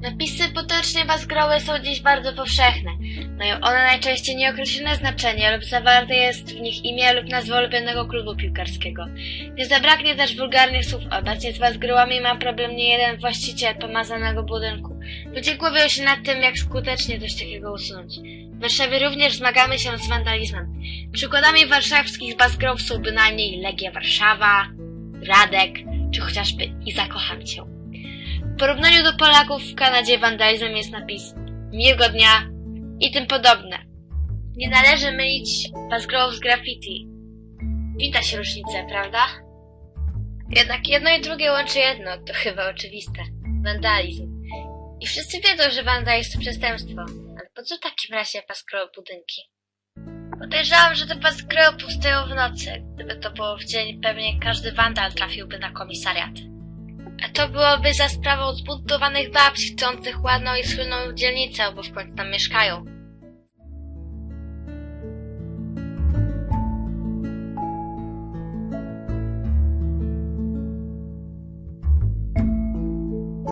Napisy potocznie bazgrowe są dziś bardzo powszechne. Mają one najczęściej nieokreślone znaczenie lub zawarte jest w nich imię lub nazwa ulubionego klubu piłkarskiego. Nie zabraknie też wulgarnych słów. Obecnie z bazgrołami ma problem nie jeden właściciel pomazanego budynku. Ludzie głowią się nad tym, jak skutecznie coś takiego usunąć. W Warszawie również zmagamy się z wandalizmem. Przykładami warszawskich bazgrów są bynajmniej Legia Warszawa, Radek, czy chociażby I zakocham cię. W porównaniu do Polaków w Kanadzie wandalizmem jest napis miłego dnia i tym podobne. Nie należy mylić bazgrów z graffiti. Widać różnicę, prawda? Jednak jedno i drugie łączy jedno, to chyba oczywiste. Wandalizm. I wszyscy wiedzą, że wandalizm to przestępstwo. Ale po co w takim razie paskroły budynki? Podejrzewam, że te paskroły powstają w nocy. Gdyby to było w dzień, pewnie każdy wandal trafiłby na komisariat. A to byłoby za sprawą zbuntowanych babci chcących ładną i schludną dzielnicę, bo w końcu tam mieszkają.